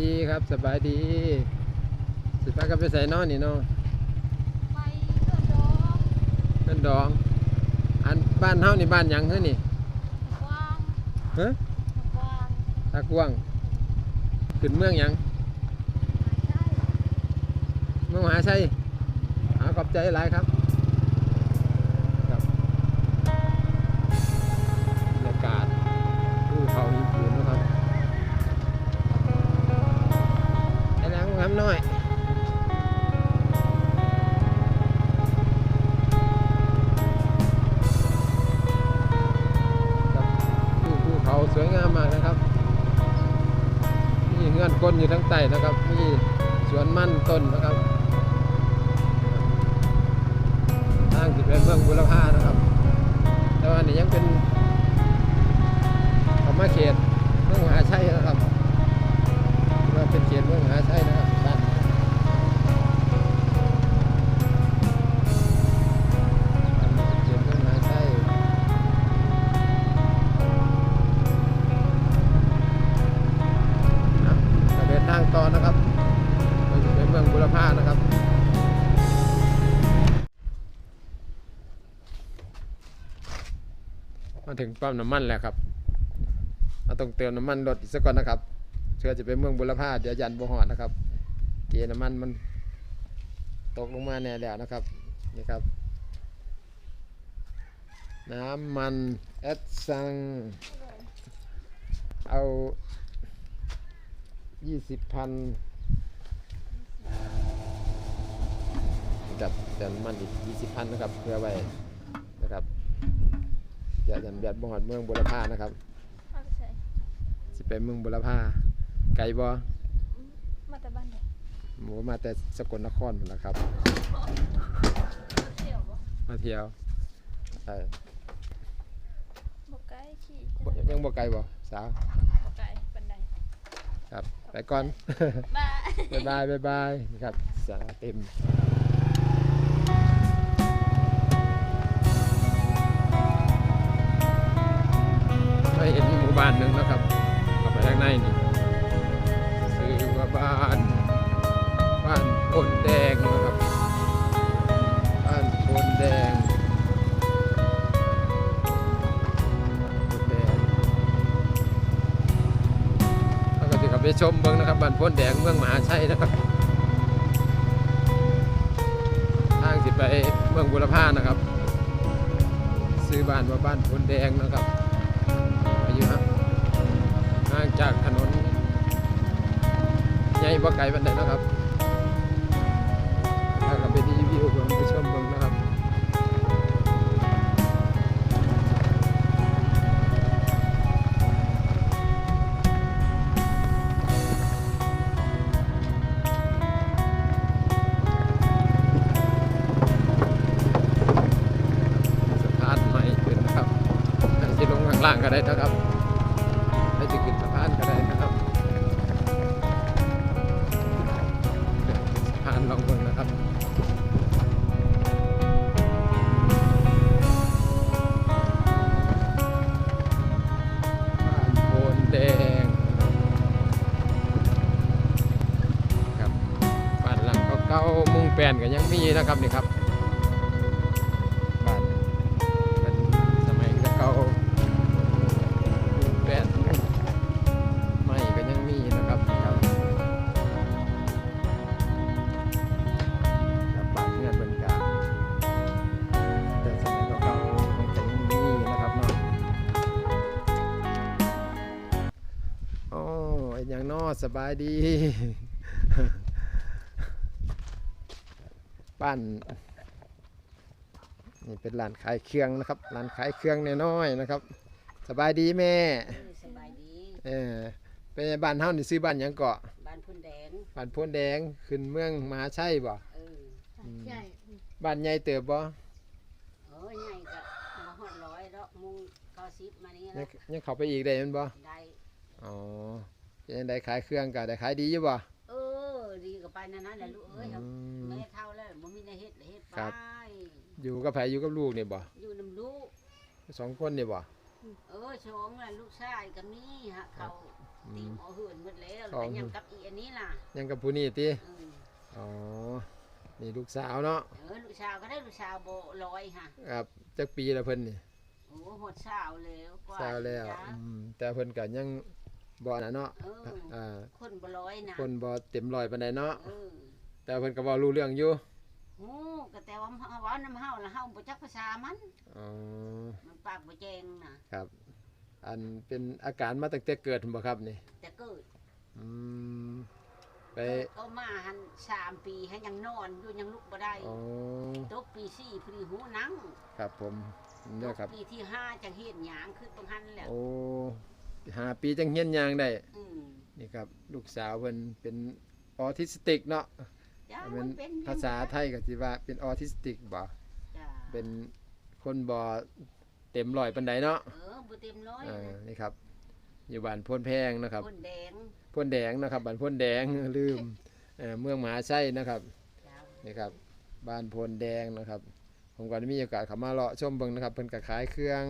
ดีครับสบายดีสิพากันไปใส่นอนนี่เนาะไปเดินดองเพิ่นดอง อันบ้านเฮานี่บ้านหยังเฮ้อนี่กว้างเฮ้อกว้างตากวางขึ้นเมืองหยังหายได้เมืองมหาชัยเอาขอบใจหลายครับครับ ไอ้แรงครับน้อยครับภูภูเขาสวยงามมากนะครับ มีเงื่อนก้นอยู่ทั้งใต้นะครับ มีสวนมั่นต้นนะครับทางที่เป็นเมืองบุรพานะครับ แต่ว่านี่ยังเป็นธรรมเขตเมืองหาชัยนะครับว่าเป็นเขตเมืองหาชัยนะครับ บุรพานะครับมาถึงปั๊มน้ำมันแล้วครับมาต้องเติมน้ำมันรถอีกสักก่อนนะครับเชื่อจะไปเมืองบุรพาเดี๋ยวยันบวหอดนะครับ เกียน้ำมันมันตกลงมาแน่แล้วนะครับนี่ครับ น้ำมันเอสซัง เอา 20พัน กับเติมมันอีกยี่สิบพันนะครับ เพื่อไว้นะครับจะยันเบีบ่หอดเมืองบุรพานะครับสิเป็เมืองบุรพาไกลบ่มาแต่บ้านเด็กหมมาแต่สกลนครหมดแล้วครับ มาเที่ยวใช่บกไกลขี่ยังบกไก่บ่สาวบกไก่บันไดครับไปก่อน บ๊ายบายบ๊ายบายนะครับสาวเต็ม บ้านหนึ่งนะครับเข้าไปข้างในนี่ซื้อว่าบ้านบ้านโพนแดงนะครับบ้านโพนแดงโพนแดงแล้วก็จะกลับไปชมเมืองนะครับบ้านโพนแดงเมืองมหาชัยนะครับทางสิไปเมืองบุรพานะครับ ซื้อบ้านว่าบ้านพนแดงนะครับ จากถนนใหญ่บ่ไกลบันไดนะครับถ้ากับไปรีวิวเบิ่งไปชมเบิ่งนะครับสะพานใหม่ขึ้นนะครับอาจจะลงข้างล่างก็ได้นะครับ แปลนก็ยังมีนะครับนี่ครับบ้านเป็นสมัยเก่าแปดไม่ก็ยังมีนะครับครับบบ้านเงื่อนบรรยากาศแต่สมัยเก่าๆมันก็ยังมีนะครับเนาะโอ้ยอย่างนอสบายดี บ้านนี่เป็นร้านขายเครื่องนะครับร้านขายเครื่องน้อยๆนะครับ สบายดีแม่เออสบายดี เออเป็นไงบ้านเฮานี่ซื้อบ้านหยังเกาะบ้านพุ่นแดง บ้านโพนแดงขึ้นเมืองมหาชัยบ่เออใช่บ้านใหญ่เติบบ่โอ้ยใหญ่ก็มาฮอดร้อยแล้วมุงเก้าสิบมานี่ยัแล้งวยังเข้าไปอีกได้แมันบ่ได้อ๋อเป็นจังไดขายเครื่องก็ได้ขายดีอยู่บ่เออดีกับ ไปนั่นนั่นแหละลูกเอ้ยอืมแม่เท่าแล้วบ่มีในเฮ็ดเลยเฮ็ดไปครับ อยู่กับไผอยู่กับลูกนี่บ่อยู่นำลูกสองคนนี่บ่ เออชองล่ะลูกชายก็มีฮะเขาตีหมอหื่นหมดแล้วอ๋อแต่ยังกับอีอันนี้ล่ะยังกับผู้นี่ติเอออ๋อ นี่ลูกสาวเนาะเออลูกชาวก็ได้ลูกชาวโบร้อยค่ะครับจักปีละเพิ่นนี่โอ้หดสาวแล้วกว่าสาวแล้วจ้ะอืมแต่เพิ่นก็ยัง บ่น่ะเนาะเอออ่าคนบ่ร้อยนะคนบ่เต็มร้อยปานใดเนาะเออแต่เพิ่นก็เว้ารู้เรื่องอยู่โอ้ก็แต่ว่าเฮาเว้าน้ำเฮาแล้วเฮาบ่จักภาษามันอ๋อมันปากบ่แจงน่ะครับ อันเป็นอาการมาตั้งแต่เกิดพุ่นบ่ครับนี่แต่เกิดอืมไปเกิดเอามาหันสามปีให้ยังนอนอยู่ยังลุกบ่ได้อ๋อตกปีสี่พอดีหูหนัง ครับผมเนี่ยครับตกปีที่ห้าจังเฮ็ดหยางขึ้นตรงหันแล้วโอ้ หาปีจังเฮียนยางได้ อืมนี่ครับ ลูกสาวเพิ่นเป็นออทิสติกเนาะจ้าเป็มันนเป็นภาษาไทยก็สิว่าเป็นออทิสติกบ่จ้าเป็นคนบ่เต็มร้อยปานใดเนาะเออบ่เต็มร้อยอ่านะนี่ครับ อยู่บ้านโพนแพงนะครับ คนแดงโพนแดงนะครับบ้านโพนแดง ลืมเอ่อเมืองมหาชัยนะครับจ้านี่ครับบ้านโพนแดงนะครับ ผมก็ได้มีโอกาสเข้ามาเลาะชมเบิ่งนะครับเพิ่นก็ขายเครื่อง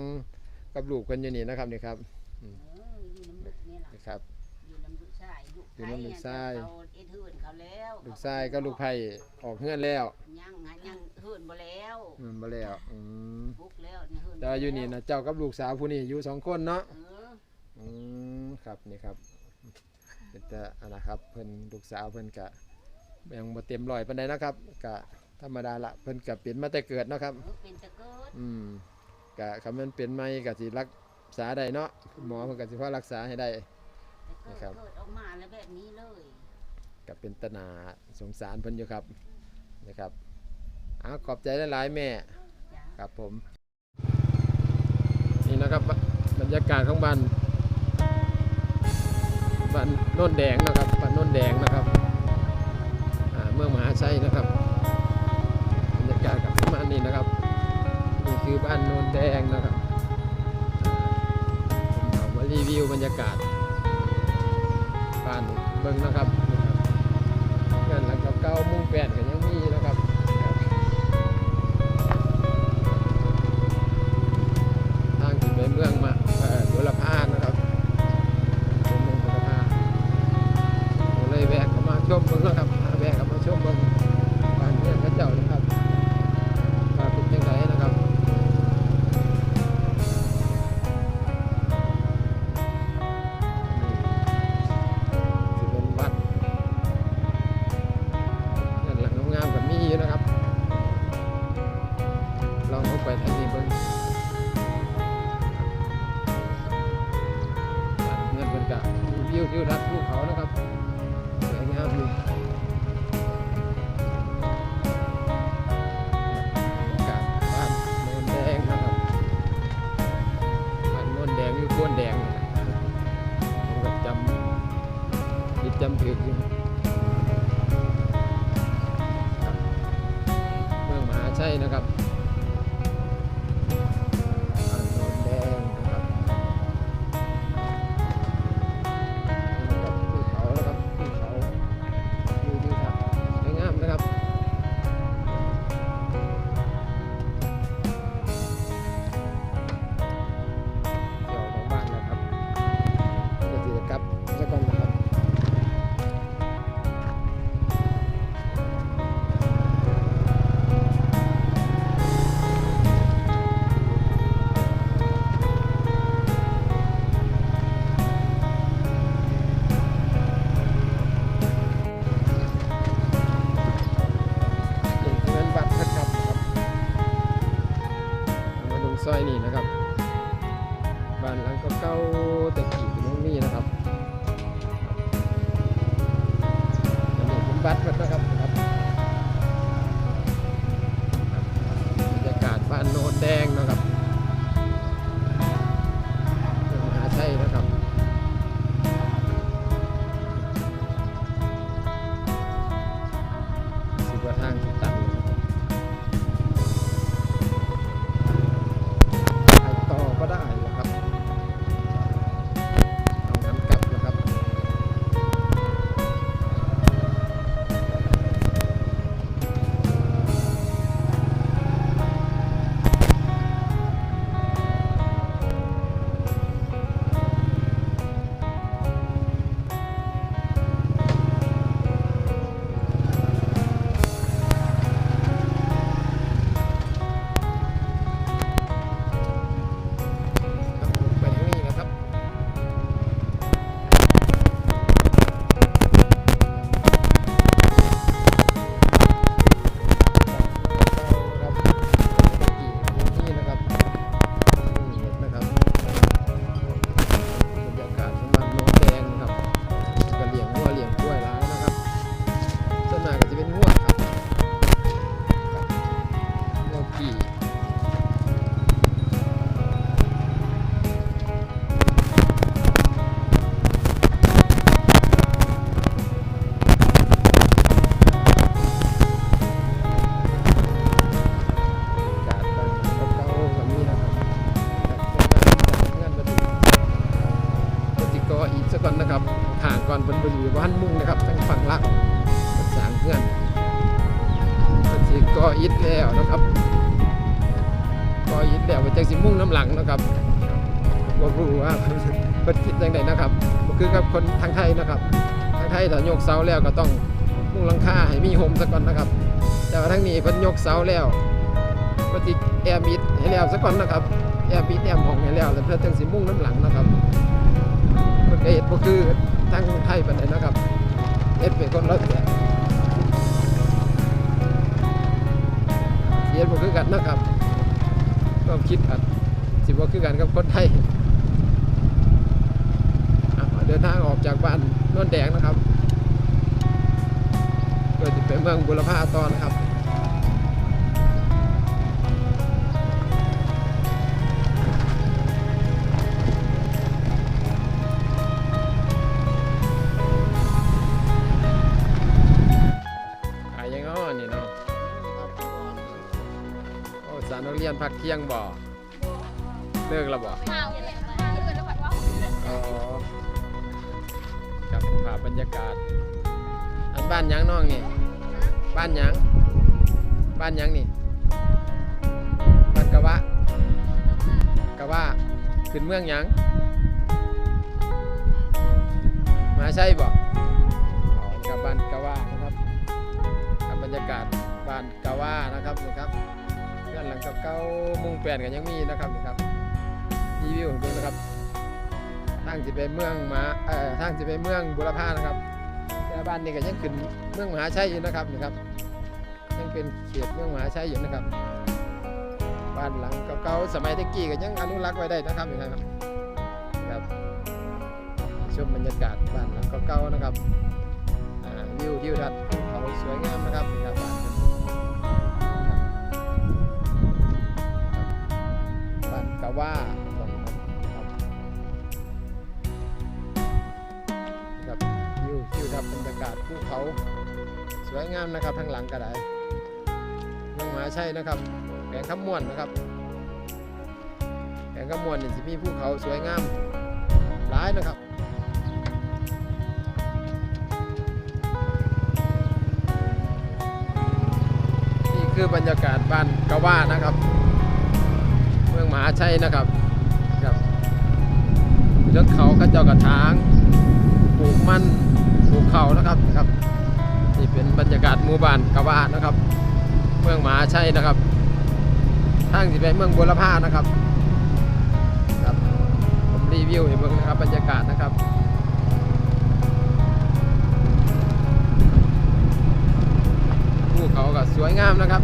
กับลูกเพิ่นอยู่นี่นะครับนี่ครับ เออ ครับ อยู่น้ำลึกทรายลูกอยู่น้ำลึกทราย เขาเอ็ดเฮือนเขาแล้วลูกชายก็ลูกไผ่ออกเฮือนแล้วยังหายังเฮือนบ่แล้วอืมบ่แล้วอืมบุกแล้วนี่เฮือนแต่ว่าอยู่นี่นะเจ้ากับลูกสาวผู้นี้อยู่สองคนเนาะเอออืมครับนี่ครับเป็นแต่อันนะครับเพิ่นลูกสาวเพิ่นก็ยังบ่เต็มร้อยปานใดนะครับก็ธรรมดาละเพิ่นก็เป็นมาแต่เกิดเนาะครับ เออเป็นตะเกิดอืมก็คำมันเป็นใหม่ก็สิรักษาได้เนาะหมอเพิ่นก็สิพอรักษาให้ได้ แต่นะคเกิรัดบเกิดออกมาแล้วแบบนี้เลยก็เป็นตนาสงสารเพิ่นอยู่ครับนะครับอ้าวขอบใจหลายๆแม่ จ้าครับผมนี่นะครับบบรรยากาศของบ้านบ้านโน่นแดงนะครับบ้านโน่นแดงนะครับอ่าเมืองมหาชัยนะครับบรรยากาศกับประมาณนี้นะครับนี่คือบ้านโน่นแดงนะครับผมเอามารีวิวบรรยากาศ บ้านเบิ่งนะครับเงินหลังเก่าๆมุ่งแปดกันยังมี ซอยนี้นะครับ บ้านหลังเก่าๆแต่กี่ตรงนี้นะครับอันนี้เป็นบัตรนะ ออิฐแล้วนะครับกออิฐแล้วไปจังสิมุ่งน้ำหลังนะครับบ่รู้ว่าเพิ่นคิดจังไดนะครับคือกับคนทางไทยนะครับ ทางไทยถ้ายกเสาแล้วก็ต้องมุ่งหลังคาให้มีโฮมซะก่อนนะครับ แต่ว่าทางนี้เพิ่นยกเสาแล้วก็สิแอร์มิดให้แล้วซะก่อนนะครับแอร์มิดแอร์ห้องให้แล้วแล้วเพื่อจังสิมุ่งน้ำหลังนะครับเพิ่นก็เฮ็ดบ่คือทางไทยเปานใดนะครับเฮ็ดเป็นคนละ ความคิดอาจสิบ่คือกันกับคนไทยเดินทางออกจากบ้านโนนแดงนะครับเพื่อจะไปเมืองบุรพาตอนนะครับขายยังอ้อนี่เนาะโอ้สารนักเรียนพักเที่ยงบ่เลิกแล้วบ่ข้าวเนี่ยข้าวเลือดแล้วผัดว่าอ๋อครับภาพบรรยากาศ อันบ้านหยังน้องนี่ บ้านหยัง บ้านหยังนี่ บ้านกะวะกะวะขึ้นเมืองหยังมหาใช่บ่อ๋อนี่ครับบ้านกะวะนะครับครับบรรยากาศบ้านกะวะนะครับนี่ครับเพื่อนหลังเก่าๆมุงแปลนกันยังมีนะครับนี่ครับ รีวิวของเพิ่นนะครับทางจะไปเมืองมาเอ่อทางจะไปเมืองบุรพานะครับ แต่บ้านนี้ก็ยังขึ้นเมืองมหาชัยอยู่นะครับนี่ครับยังเป็นเขตเมืองมหาชัยอยู่นะครับ บ้านหลังเก่าๆสมัยตะกี้ก็ยังอนุรักษ์ไว้ได้นะครับนี่ครับครับชมบรรยากาศบ้านหลังเก่าๆนะครับวิวทิวทัศน์ภูเขาสวยงามนะครับนี่ครับบ้านครับบ้านกะว่า วทิวทัศน์บรรยากาศภูเขาสวยงามนะครับทางหลังกระไดเมืองมหาชัยนะครับแขวงขมวนนะครับแขวงขมวนนี่ยจะมีภูเขาสวยงามหลายนะครับนี่คือบรรยากาศบ้านกะว่านะครับ เมืองมหาชัยนะครับครับเลือกเขาเขาเจ้ากระถางปลูกมัน ภูเขานะครับนะครับนี่เป็นบรรยากาศหมู่บ้านกะว่านะครับ เมืองหมาชัยนะครับทางสิไปเมืองบุรพานะครับครับผมรีวิวให้เบิ่งนะครับบรรยากาศนะครับภูเขาก็สวยงามนะครับ